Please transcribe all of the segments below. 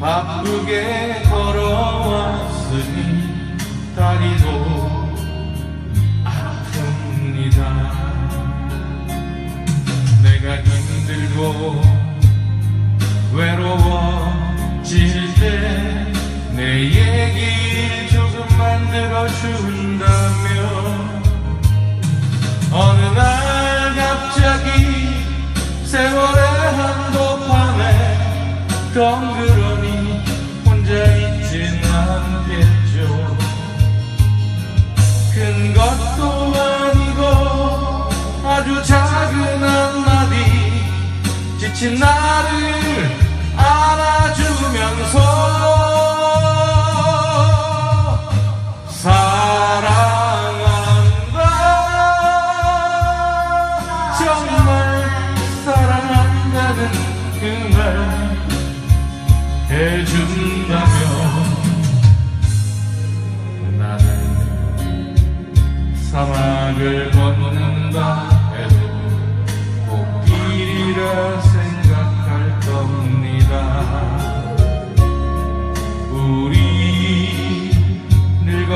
바쁘게 걸어왔으니 다리도 아픕니다. 내가 힘들고 외로워질 때 내 얘기 조금 만 들어준다면 어느 날 갑자기 세월의 한복판에 있진 않겠죠 큰 것도 아니고 아주 작은 한마디. 지친 나를 안아주면서 사랑한다 정말 사랑한다는 그 말 해준다면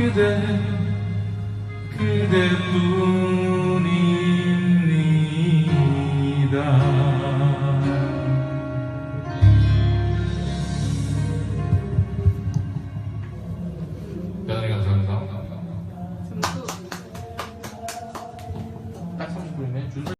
그대 그대뿐입니다. 네, 감사합니다.